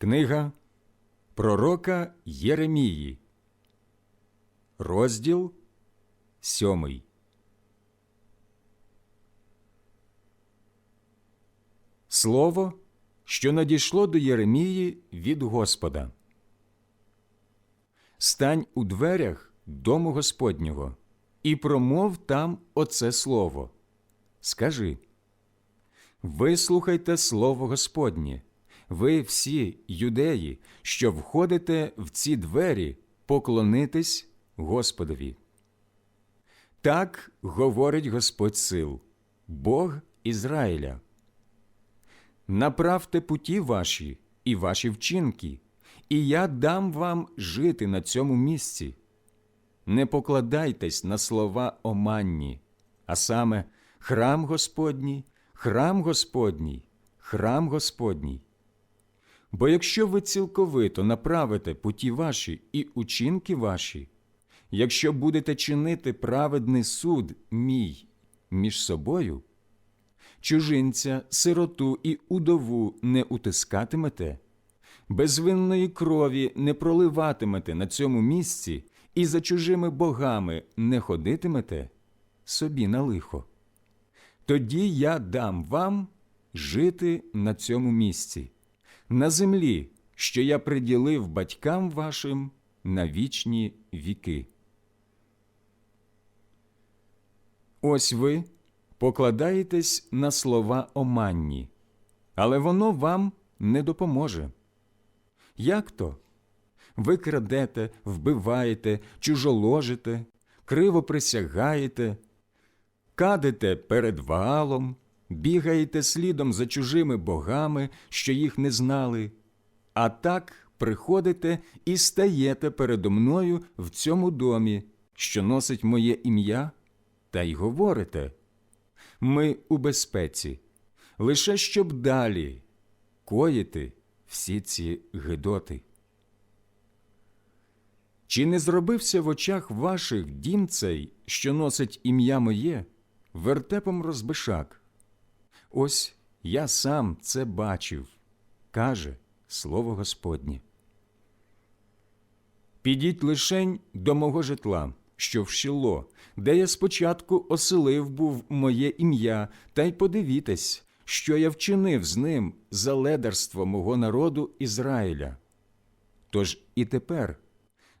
Книга Пророка Єремії, розділ сьомий. Слово, що надійшло до Єремії від Господа. Стань у дверях дому Господнього і промов там оце слово. Скажи. Вислухайте слово Господнє, ви всі юдеї, що входите в ці двері, поклонитесь Господові. Так говорить Господь сил, Бог Ізраїля. Направте путі ваші і ваші вчинки, і я дам вам жити на цьому місці. Не покладайтесь на слова оманні, а саме храм Господній, храм Господній, храм Господній. Бо якщо ви цілковито направите путі ваші і учинки ваші, якщо будете чинити праведний суд мій між собою, чужинця, сироту і удову не утискатимете, безвинної крові не проливатимете на цьому місці і за чужими богами не ходитимете собі на лихо. Тоді я дам вам жити на цьому місці, на землі, що я приділив батькам вашим на вічні віки. Ось ви покладаєтесь на слова оманні, але воно вам не допоможе. Як то? Ви крадете, вбиваєте, чужоложите, криво присягаєте, кадите перед ваалом, бігаєте слідом за чужими богами, що їх не знали, а так приходите і стаєте передо мною в цьому домі, що носить моє ім'я, та й говорите ми у безпеці, лише щоб далі коїти всі ці гидоти. Чи не зробився в очах ваших дім цей, що носить ім'я моє, вертепом розбишак? Ось я сам це бачив, каже слово Господнє. Підіть лишень до мого житла, що в Шіло, де я спочатку оселив був моє ім'я, та й подивітесь, що я вчинив з ним за ледарство мого народу Ізраїля. Тож і тепер,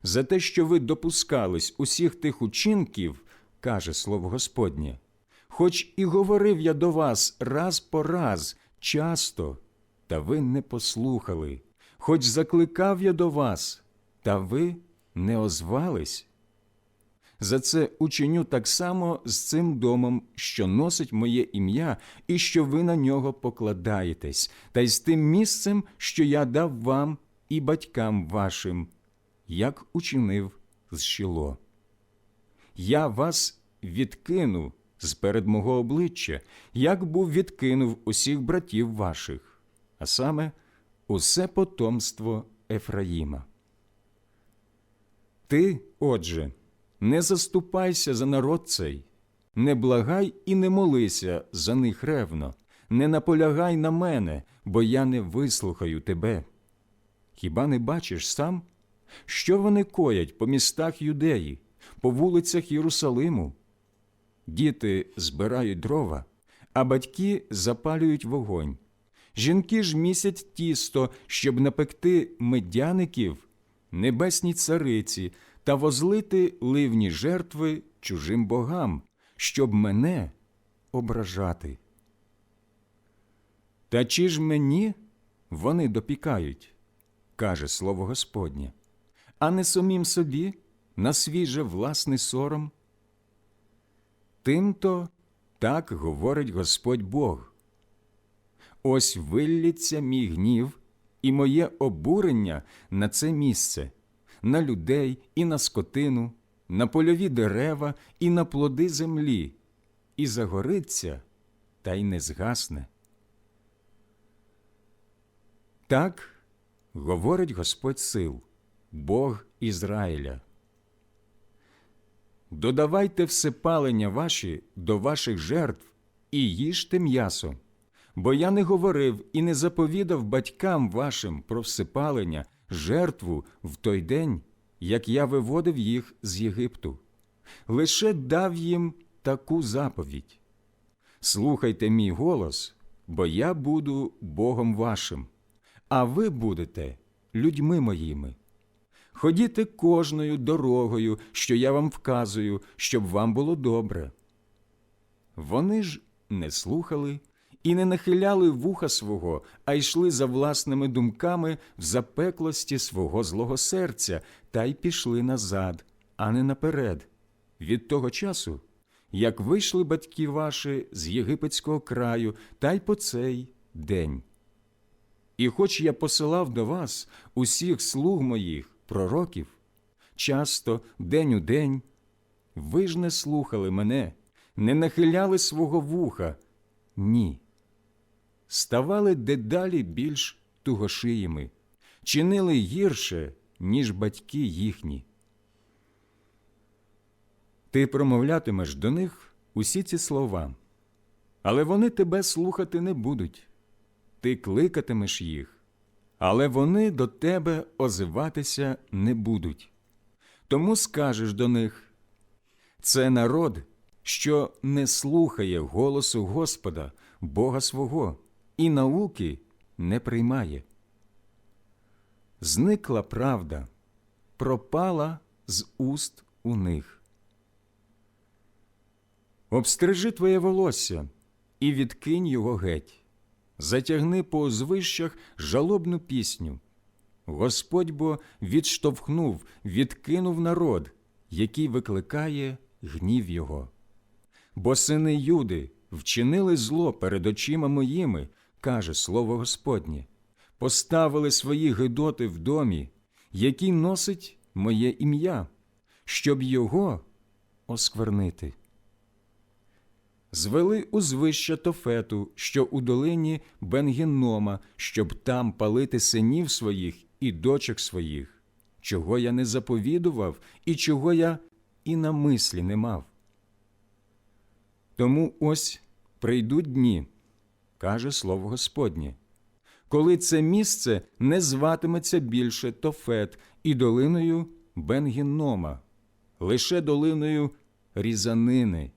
за те, що ви допускались усіх тих учинків, каже слово Господнє, хоч і говорив я до вас раз по раз, часто, та ви не послухали, хоч закликав я до вас, та ви не озвались. За це учиню так само з цим домом, що носить моє ім'я, і що ви на нього покладаєтесь, та й з тим місцем, що я дав вам і батькам вашим, як учинив з Шіло. Я вас відкину з перед мого обличчя, як був відкинув усіх братів ваших, а саме усе потомство Ефраїма. Ти, отже, не заступайся за народ цей, не благай і не молися за них ревно, не наполягай на мене, бо я не вислухаю тебе. Хіба не бачиш сам, що вони коять по містах юдеї, по вулицях Єрусалиму? Діти збирають дрова, а батьки запалюють вогонь. Жінки ж місять тісто, щоб напекти медяників, небесній цариці та возлити ливні жертви чужим богам, щоб мене ображати. Та чи ж мені вони допікають, каже слово Господнє, а не самим собі на свій же власний сором? Тимто так говорить Господь Бог. Ось виллється мій гнів і моє обурення на це місце, на людей і на скотину, на польові дерева і на плоди землі, і загориться, та й не згасне. Так говорить Господь сил, Бог Ізраїля. Додавайте всепалення ваші до ваших жертв і їжте м'ясо, Бо я не говорив і не заповідав батькам вашим про всипалення, жертву в той день, як я виводив їх з Єгипту. Лише дав їм таку заповідь. Слухайте мій голос, бо я буду Богом вашим, а ви будете людьми моїми. Ходіте кожною дорогою, що я вам вказую, щоб вам було добре. Вони ж не слухали і не нахиляли вуха свого, а йшли за власними думками в запеклості свого злого серця та й пішли назад, а не наперед. Від того часу, як вийшли батьки ваші з єгипетського краю, та й по цей день. І хоч я посилав до вас усіх слуг моїх, пророків, часто день у день, ви ж не слухали мене, не нахиляли свого вуха, ні. Ставали дедалі більш тугошиїми, чинили гірше, ніж батьки їхні. Ти промовлятимеш до них усі ці слова, але вони тебе слухати не будуть. Ти кликатимеш їх, але вони до тебе озиватися не будуть. Тому скажеш до них це народ, що не слухає голосу Господа, Бога свого, і науки не приймає. Зникла правда, пропала з уст у них. Обстрижи твоє волосся і відкинь його геть затягни по узвищах жалобну пісню. Господь бо відштовхнув, відкинув народ, який викликає гнів його. Бо сини Юди вчинили зло перед очима моїми, каже слово Господнє, поставили свої гидоти в домі, який носить моє ім'я, щоб його осквернити звели узвище Тофету, що у долині Бенгіннома, щоб там палити синів своїх і дочок своїх, чого я не заповідував і чого я і на мислі не мав. Тому ось прийдуть дні, каже слово Господнє, коли це місце не зватиметься більше Тофет і долиною Бенгіннома, лише долиною різанини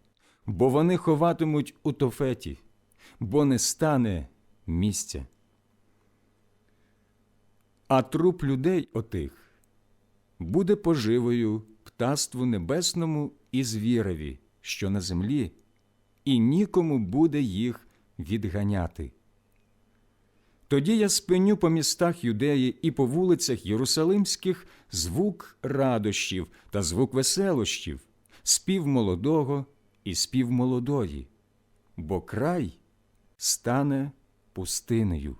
бо вони ховатимуть у тофеті, бо не стане місця. А труп людей отих буде поживою птаству небесному і звірові, що на землі, і нікому буде їх відганяти. Тоді я спиню по містах Юдеї і по вулицях Єрусалимських звук радощів та звук веселощів, спів молодого і спів молодої, бо край стане пустинею.